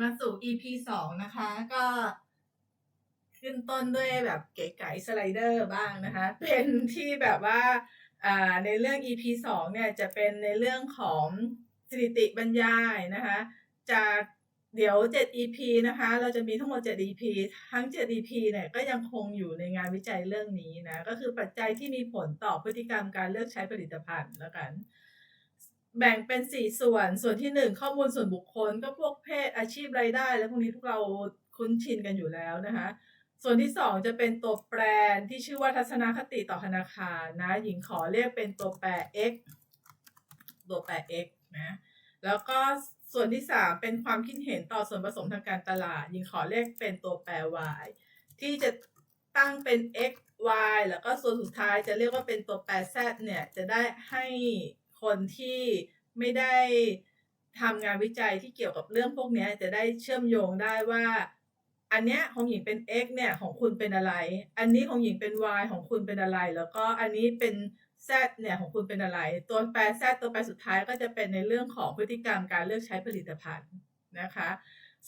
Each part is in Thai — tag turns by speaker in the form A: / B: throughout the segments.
A: มาสู่ EP สองนะคะ ก็ขึ้นต้นด้วยแบบเก๋ไก๋สไลเดอร์บ้างนะคะ เป็นที่แบบว่าอ่าในเรื่อง EP สองเนี่ยจะเป็นในเรื่องของสถิติบรรยายนะคะ จากเดี๋ยว 7 EP นะคะ เราจะมีทั้งหมด 7 EP ทั้ง 7 EP เนี่ยก็ยังคงอยู่ในงานวิจัยเรื่องนี้นะ ก็คือปัจจัยที่มีผลต่อพฤติกรรมการเลือกใช้ผลิตภัณฑ์แล้วกัน แบ่งเป็น4ส่วน ส่วนที่1ข้อมูลส่วนบุคคล ก็พวกเพศอาชีพรายได้ และพวกนี้พวกเราคุ้นชินกันอยู่แล้วนะคะ ส่วนที่2จะเป็นตัวแปรที่ชื่อว่าทัศนคติต่อธนาคารนะ หญิงขอเรียกเป็นตัวแปร x ตัวแปร x นะ แล้วก็ส่วนที่3เป็นความคิดเห็นต่อส่วนผสมทางการตลาด หญิงขอเรียกเป็นตัวแปร y ที่จะตั้งเป็น x y แล้วก็ส่วนสุดท้ายจะเรียกว่าเป็นตัวแปร z เนี่ยจะได้ให้ คนที่ไม่ได้ทำงานวิจัยที่เกี่ยวกับเรื่องพวกนี้จะได้เชื่อมโยงได้ว่า อันเนี้ยของหญิงเป็น x เนี่ยของคุณเป็นอะไร อันนี้ของหญิงเป็น y ของคุณเป็นอะไร แล้วก็อันนี้เป็น z เนี่ยของคุณเป็นอะไร ตัวแปร z ตัวแปรสุดท้ายก็จะเป็นในเรื่องของพฤติกรรมการเลือกใช้ผลิตภัณฑ์นะคะ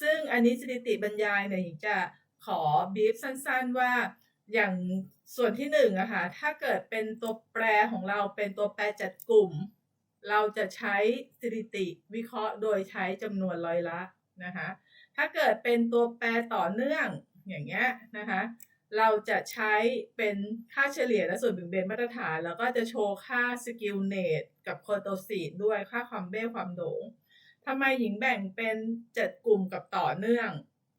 A: ซึ่งอันนี้สถิติบรรยายเนี่ยหญิงจะขอบีฟสั้นๆว่า อย่างส่วนที่หนึ่งอะค่ะ ถ้าเกิดเป็นตัวแปรของเราเป็นตัวแปรจัดกลุ่ม เราจะใช้สถิติวิเคราะห์โดยใช้จำนวนร้อยละนะคะ ถ้าเกิดเป็นตัวแปรต่อเนื่องอย่างเงี้ยนะคะ เราจะใช้เป็นค่าเฉลี่ยและส่วนแบ่งเบนมาตรฐาน แล้วก็จะโชว์ค่าสกิลเนตกับโคโตซีดด้วยค่าความเบ้ความโด่งทำไมหญิงแบ่งเป็นจัดกลุ่มกับต่อเนื่อง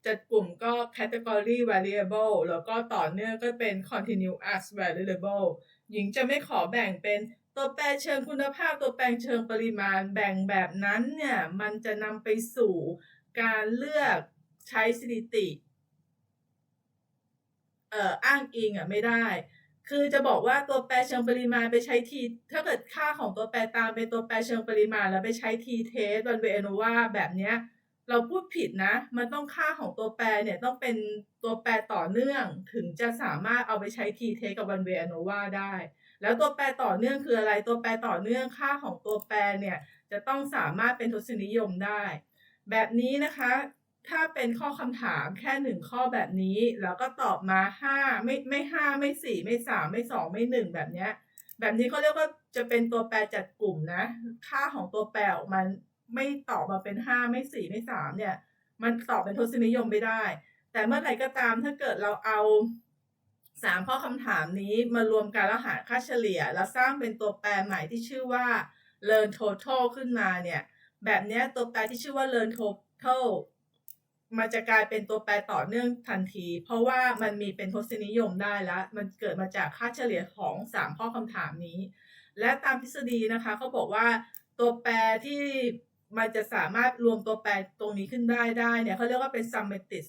A: จัดกลุ่มก็ category variable แล้วก็ต่อเนื่องก็เป็น continuous variable หญิงจะไม่ขอแบ่งเป็นตัวแปรเชิงคุณภาพตัวแปรเชิงปริมาณแบ่งแบบนั้นเนี่ยมันจะนำไปสู่การเลือกใช้สถิติเอ่ออ้างอิงอะไม่ได้ คือจะบอกว่าตัวแปรเชิงปริมาณไปใช้ที ถ้าเกิดค่าของตัวแปรตามเป็นตัวแปรเชิงปริมาณ แล้วไปใช้ทีเทสวันเวโนวาแบบเนี้ย เราพูดผิดนะ มันต้องค่าของตัวแปรเนี่ยต้องเป็นตัวแปรต่อเนื่อง ถึงจะสามารถเอาไปใช้ทีเทกับวันเวอโนวาได้ แล้วตัวแปรต่อเนื่องคืออะไร ตัวแปรต่อเนื่องค่าของตัวแปรเนี่ยจะต้องสามารถเป็นทศนิยมได้ แบบนี้นะคะ ถ้าเป็นข้อคำถามแค่หนึ่งข้อแบบนี้ แล้วก็ตอบมาห้าไม่ไม่ห้าไม่สี่ไม่สามไม่สองไม่หนึ่งแบบเนี้ยแบบนี้เขาเรียกว่าจะเป็นตัวแปรจัดกลุ่มนะ ค่าของตัวแปรออกมัน ไม่ตอบมาเป็นห้าไม่สี่ไม่สามเนี่ย มันตอบเป็นทศนิยมไม่ได้ แต่เมื่อไหร่ก็ตามถ้าเกิดเราเอาสามข้อคำถามนี้มารวมกันแล้วหาค่าเฉลี่ย แล้วสร้างเป็นตัวแปรใหม่ที่ชื่อว่า learn total ขึ้นมาเนี่ย แบบนี้ตัวแปรที่ชื่อว่า learn total มันจะกลายเป็นตัวแปรต่อเนื่องทันที เพราะว่ามันมีเป็นทศนิยมได้แล้ว มันเกิดมาจากค่าเฉลี่ยของ 3 ข้อคำถามนี้ และตามทฤษฎีนะคะเขาบอกว่าตัวแปรที่ มันจะสามารถรวมตัวแปรตรงนี้ขึ้นได้ได้เนี่ยเขาเรียกว่าเป็น summated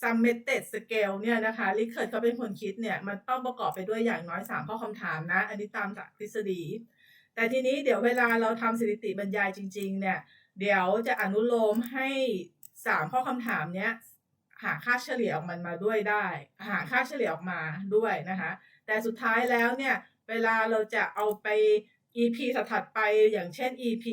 A: summated scale เนี่ยนะคะลิเคิร์ดเขาเป็นคนคิดเนี่ยมันต้องประกอบไปด้วยอย่างน้อย 3 ข้อคำถามนะ อันนี้ตามจากทฤษฎี แต่ทีนี้เดี๋ยวเวลาเราทำสถิติบรรยายจริง ๆ เนี่ย เดี๋ยวจะอนุโลมให้สามข้อคำถามเนี้ยหาค่าเฉลี่ยออกมันมาด้วยได้ หาค่าเฉลี่ยออกมาด้วยนะคะ แต่สุดท้ายแล้วเนี่ย เวลาเราจะเอาไป EP ถัดไปอย่างเช่น EP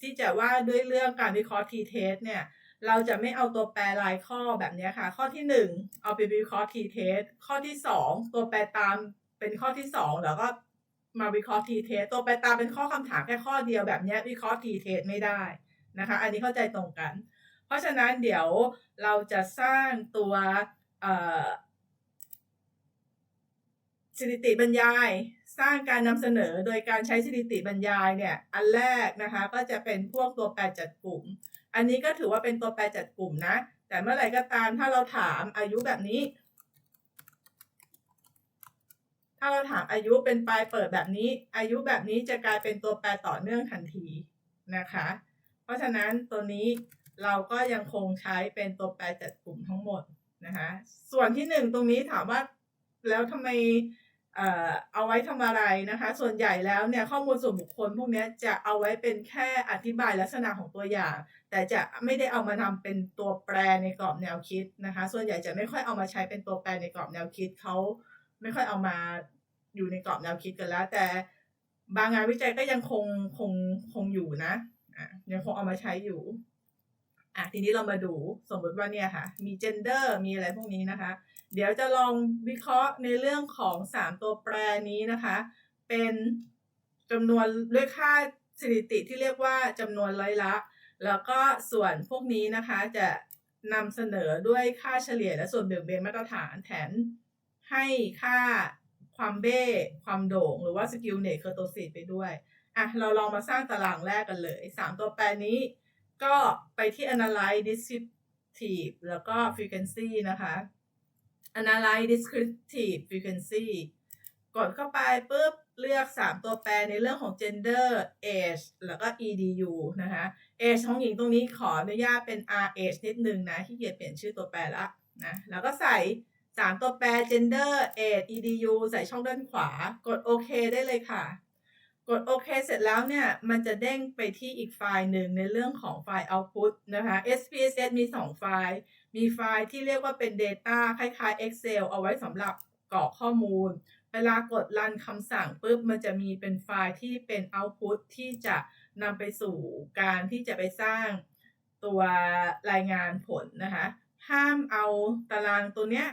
A: ที่จะว่าด้วยเรื่องการวิเคราะห์ t-test เนี่ยเราจะไม่เอาตัวแปรรายข้อแบบนี้ค่ะ ข้อที่หนึ่งเอาไปวิเคราะห์ t-test ข้อที่สองตัวแปรตามเป็นข้อที่สองแล้วก็มาวิเคราะห์ t-test ตัวแปรตามเป็นข้อคำถามแค่ข้อเดียวแบบนี้วิเคราะห์ t-test ไม่ได้นะคะ อันนี้เข้าใจตรงกัน เพราะฉะนั้นเดี๋ยวเราจะสร้างตัวสถิติบรรยาย สร้างการนำเสนอโดยการใช้สถิติบรรยายเนี่ยอันแรกนะคะก็จะเป็นพวกตัวแปรจัดกลุ่ม อันนี้ก็ถือว่าเป็นตัวแปรจัดกลุ่มนะ แต่เมื่อไหร่ก็ตามถ้าเราถามอายุแบบนี้ ถ้าเราถามอายุเป็นปลายเปิดแบบนี้ อายุแบบนี้จะกลายเป็นตัวแปรต่อเนื่องทันทีนะคะ เพราะฉะนั้นตัวนี้เราก็ยังคงใช้เป็นตัวแปรจัดกลุ่มทั้งหมดนะคะส่วนที่หนึ่งตรงนี้ถามว่าแล้วทำไม เอ่อเอาไว้ทำอะไรนะคะ ส่วนใหญ่แล้วเนี่ยข้อมูลส่วนบุคคลพวกนี้จะเอาไว้เป็นแค่อธิบายลักษณะของตัวอย่าง แต่จะไม่ได้เอามาทำเป็นตัวแปรในกรอบแนวคิดนะคะ ส่วนใหญ่จะไม่ค่อยเอามาใช้เป็นตัวแปรในกรอบแนวคิดเขาไม่ค่อยเอามาอยู่ในกรอบแนวคิดกันแล้ว แต่บางงานวิจัยก็ยังคงคงคงอยู่นะอะยังคงเอามาใช้อยู่ อะทีนี้เรามาดูสมมติว่าเนี่ยค่ะ มี gender มีอะไรพวกนี้นะคะ เดี๋ยวจะลองวิเคราะห์ในเรื่องของ 3 ตัวแปรนี้นะคะ เป็นจำนวนด้วยค่าสถิติที่เรียกว่าจำนวนร้อยละ แล้วก็ส่วนพวกนี้นะคะจะนำเสนอด้วยค่าเฉลี่ยและส่วนเบี่ยงเบนมาตรฐานแถมให้ค่าความเบ้ ความโด่ง หรือว่าสกิลเนตเคอร์โตซิตไปด้วย อะ เราลองมาสร้างตารางแรกกันเลย 3 ตัวแปรนี้ ก็ไปที่ analyze descriptive แล้วก็ frequency นะคะ analyze descriptive frequency กดเข้าไปปุ๊บเลือก 3 ตัวแปรในเรื่องของ gender age แล้วก็ edu นะคะ age ของหญิงตรงนี้ขออนุญาตเป็น rh นิดนึงนะที่เกียจเปลี่ยนชื่อตัวแปรละนะแล้วก็ใส่ 3 ตัวแปร gender age edu ใส่ช่องด้านขวา กดโอเคได้เลยค่ะ กดโอเคเสร็จแล้วเนี่ย มันจะเด้งไปที่อีกไฟล์หนึ่งในเรื่องของไฟล์ output นะคะ SPSS มี 2 ไฟล์ มีไฟล์ที่เรียกว่าเป็น data คล้ายๆ Excel เอาไว้สำหรับกรอกข้อมูล เวลากดรันคำสั่งปุ๊บ มันจะมีเป็นไฟล์ที่เป็น output ที่จะนำไปสู่การที่จะไปสร้างตัวรายงานผลนะคะ ห้ามเอาตารางตัวเนี้ย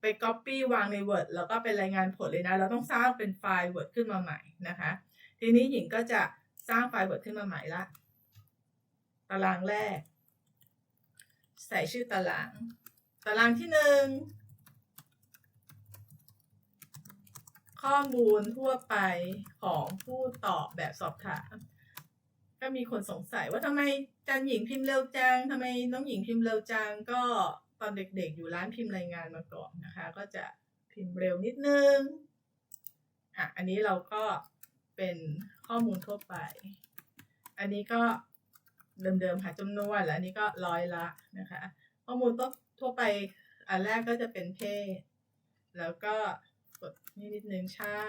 A: ไป copy วางใน Word แล้วก็เป็นรายงานผลเลยนะ เราต้องสร้างเป็นไฟล์ Word ขึ้นมาใหม่นะคะ ทีนี้หญิงก็จะสร้างไฟล์ Word ขึ้นมาใหม่ละตารางแรก ใส่ชื่อตาราง ตารางที่หนึ่งข้อมูลทั่วไปของผู้ตอบแบบสอบถาม ก็มีคนสงสัยว่าทำไมจันหญิงพิมพ์เร็วจังทำไมน้องหญิงพิมพ์เร็วจังก็ ตอนเด็กๆ อยู่ร้านพิมพ์รายงานมาก่อนนะคะ ก็จะพิมพ์เร็วนิดนึงอะอันนี้เราก็เป็นข้อมูลทั่วไป อันนี้ก็เดิมๆหาจำนวนแล้วอันนี้ก็ร้อยละนะคะ ข้อมูลทั่วทั่วไปอันแรกก็จะเป็นเพศ แล้วก็กดนี่นิดนึงใช่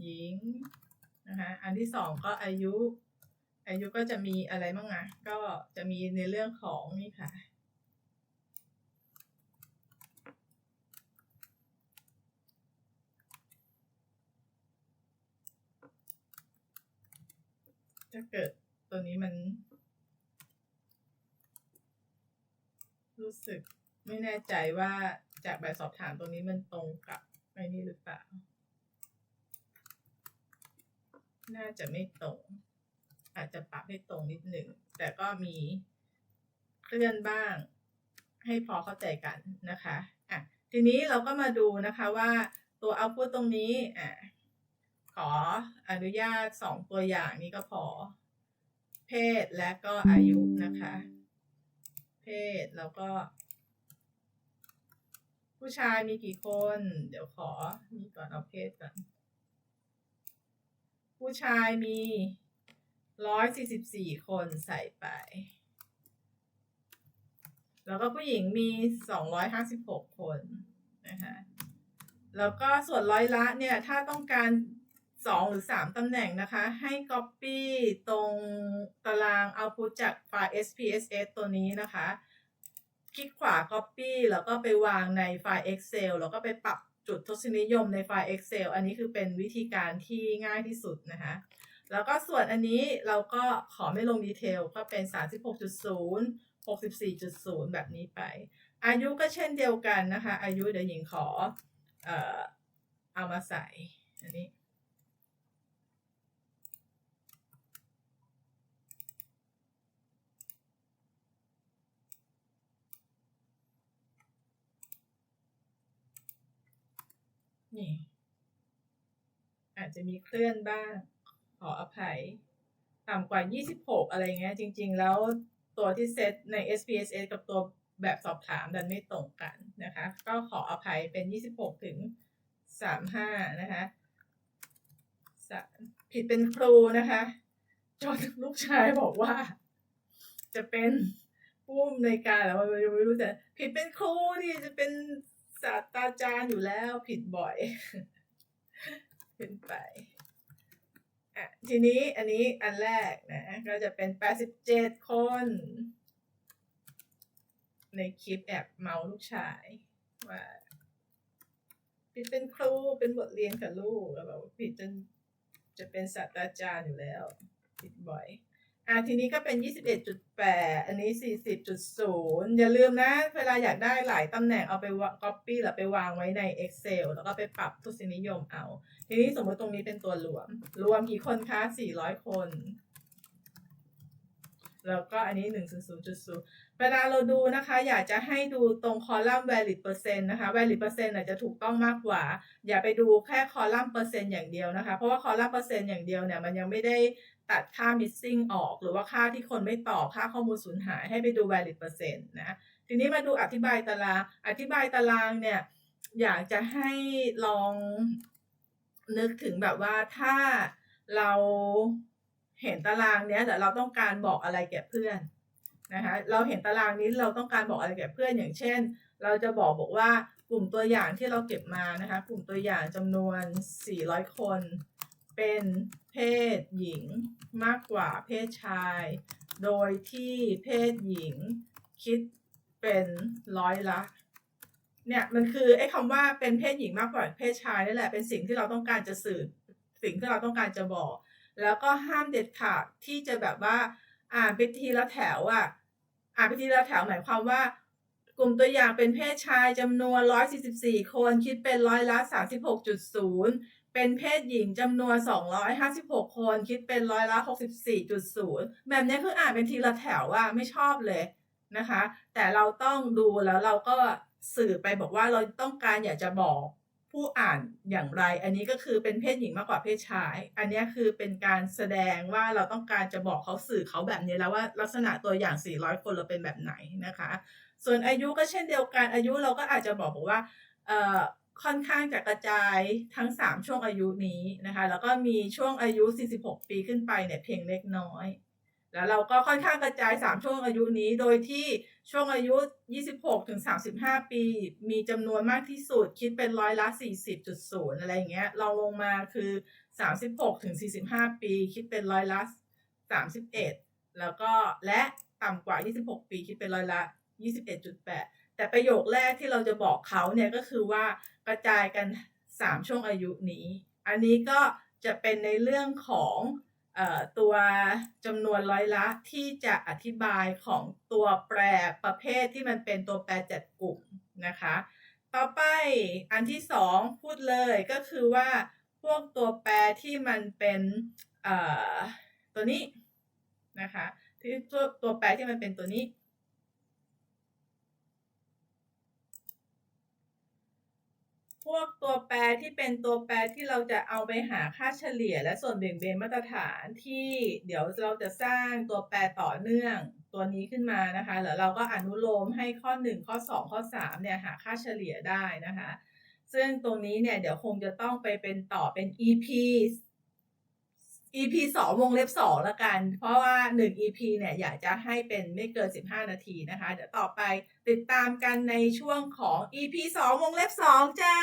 A: หญิงนะคะอันที่สองก็อายุ อายุก็จะมีอะไรบ้างอะก็จะมีในเรื่องของนี่ค่ะ ถ้าเกิดตัวนี้มัน รู้สึกไม่แน่ใจว่าจากแบบสอบถามตรงนี้มันตรงกับไอ้นี่หรือเปล่า น่าจะไม่ตรง อาจจะปรับให้ตรงนิดหนึ่ง แต่ก็มีเคลื่อนบ้าง ให้พอเข้าใจกันนะคะ อะ ทีนี้เราก็มาดูนะคะว่าตัว output ตรงนี้ อะ ขออนุญาตสองตัวอย่างนี้ก็พอ เพศและก็อายุนะคะ เพศแล้วก็ ผู้ชายมีกี่คน เดี๋ยวขอมีก่อนเอาเพศก่อน ผู้ชายมีร้อยสี่สิบสี่คนใส่ไป แล้วก็ผู้หญิงมีสองร้อยห้าสิบหกคนนะคะ แล้วก็ส่วนร้อยละเนี่ย ถ้าต้องการ สองหรือสามตำแหน่งนะคะ ให้ Copy ตรงตาราง Output จากไฟล์ SPSS ตัวนี้นะคะ คลิกขวา Copy แล้วก็ไปวางในไฟล์ Excel แล้วก็ไปปรับจุดทศนิยมในไฟล์ Excel อันนี้คือเป็นวิธีการที่ง่ายที่สุดนะคะ แล้วก็ส่วนอันนี้เราก็ขอไม่ลงดีเทลก็เป็น 36.0 64.0 แบบนี้ไป อายุก็เช่นเดียวกันนะคะ อายุเดี๋ยวหญิงขอเอ่อเอามาใส่อันนี้ นี่ อาจจะมีเคลื่อนบ้าง ขออภัย ต่ำกว่า 26 อะไรเงี้ย จริง ๆ แล้วตัวที่เซตใน SPSS กับตัวแบบสอบถามดันไม่ตรงกันนะคะ ก็ขออภัยเป็น 26 ถึง 35 นะคะผิดเป็นครูนะคะจนลูกชายบอกว่า จะเป็นผู้อำนการแล้วไม่รู้ไม่รู้แต่ผิดเป็นครูนี่จะเป็น ศาสตราจารย์อยู่แล้วผิดบ่อยขึ้นไปอะทีนี้อันนี้อันแรกนะ ก็จะเป็น 87 คน ในคลิปแอบเมาลูกชาย ว่าผิดเป็นครูเป็นบทเรียนกับลูกแล้วบบว่าผิดจนจะเป็นศาสตราจารย์อยู่แล้วผิดบ่อย อะทีนี้ก็เป็น 21.8 อันนี้ 40.0 อย่าลืมนะ เวลาอยากได้หลายตำแหน่งเอาไป copy หรือไปวางไว้ใน Excel แล้วก็ไปปรับทุกสินิยมเอา ทีนี้สมมติตรงนี้เป็นตัวรวม รวมกี่คนคะ 400 คน แล้วก็อันนี้ 100.0 เวลาเราดูนะคะ อยากจะให้ดูตรงคอลัมน์ valid percent นะคะ valid percent อาจจะถูกต้องมากกว่า อย่าไปดูแค่คอลัมน์เปอร์เซ็นต์อย่างเดียวนะคะ เพราะว่าคอลัมน์เปอร์เซ็นต์อย่างเดียวเนี่ยมันยังไม่ได้ ตัดค่า missing ออก หรือว่าค่าที่คนไม่ตอบค่าข้อมูลสูญหายให้ไปดู valid percent นะทีนี้มาดูอธิบายตาราง อธิบายตารางเนี่ยอยากจะให้ลองนึกถึงแบบว่าถ้าเราเห็นตารางเนี้ยแต่เราต้องการบอกอะไรแก่เพื่อนนะคะเราเห็นตารางนี้เราต้องการบอกอะไรแก่เพื่อนอย่างเช่น เราจะบอกบอกว่ากลุ่มตัวอย่างที่เราเก็บมานะคะกลุ่มตัวอย่างจำนวน 400 คน เป็นเพศหญิงมากกว่าเพศชาย โดยที่เพศหญิงคิดเป็นร้อยละเนี่ยมันคือไอ้คำว่าเป็นเพศหญิงมากกว่าเพศชายนี่แหละเป็นสิ่งที่เราต้องการจะสื่อสิ่งที่เราต้องการจะบอก แล้วก็ห้ามเด็ดขาดที่จะแบบว่าอ่านไปทีละแถวอะอ่านไปทีละแถวหมายความว่า กลุ่มตัวอย่างเป็นเพศชายจำนวน 144 คนคิดเป็นร้อยละ 36.0 เป็นเพศหญิงจำนวน 256 คน คิดเป็นร้อยละ 64.0 แบบนี้คืออ่านเป็นทีละแถวว่าไม่ชอบเลยนะคะ แต่เราต้องดูแล้วเราก็สื่อไปบอกว่าเราต้องการอยากจะบอกผู้อ่านอย่างไร อันนี้ก็คือเป็นเพศหญิงมากกว่าเพศชาย อันนี้คือเป็นการแสดงว่าเราต้องการจะบอกเขาสื่อเขาแบบนี้แล้วว่าลักษณะตัวอย่าง 400 คนเราเป็นแบบไหนนะคะ ส่วนอายุก็เช่นเดียวกันอายุเราก็อาจจะบอกบอกว่าเอ่อ ค่อนข้างจะกระจายทั้ง 3 ช่วงอายุนี้นะคะ แล้วก็มีช่วงอายุ 46 ปีขึ้นไปเนี่ยเพียงเล็กน้อย แล้วเราก็ค่อนข้างกระจาย 3 ช่วงอายุนี้ โดยที่ช่วงอายุ 26 ถึง 35 ปี มีจำนวนมากที่สุด คิดเป็นร้อยละ 40.0 อะไรอย่างเงี้ยเราลงมาคือ 36 ถึง 45 ปี คิดเป็นร้อยละ 31 แล้วก็และต่ำกว่า 26 ปี คิดเป็นร้อยละ 21.8 แต่ประโยคแรกที่เราจะบอกเขาเนี่ยก็คือว่ากระจายกัน 3 ช่วงอายุนี้ อันนี้ก็จะเป็นในเรื่องของอตัวจำนวนร้อยละที่จะอธิบายของตัวแปรประเภทที่มันเป็นตัวแปรจัดกลุ่มนะคะ ต่อไปอันที่สองพูดเลยก็คือว่าพวกตัวแปรที่มันเป็นตัวนี้นะคะที่ตัวตัวแปรที่มันเป็นตัวนี้ พวกตัวแปรที่เป็นตัวแปรที่เราจะเอาไปหาค่าเฉลี่ย และส่วนเบี่ยงเบนมาตรฐานที่เดี๋ยวเราจะสร้างตัวแปรต่อเนื่องตัวนี้ขึ้นมานะคะแล้วเราก็อนุโลมให้ข้อ 1 ข้อ 2 ข้อ3เนี่ยหาค่าเฉลี่ยได้นะคะ ซึ่งตรงนี้เนี่ยเดี๋ยวคงจะต้องไปเป็นต่อเป็น EP EP สองวงเล็บสองละกัน เพราะว่าหนึ่ง EP เนี่ยอยากจะให้เป็นไม่เกินสิบห้านาทีนะคะ เดี๋ยวต่อไปติดตามกันในช่วงของ EP สองวงเล็บสองจ้า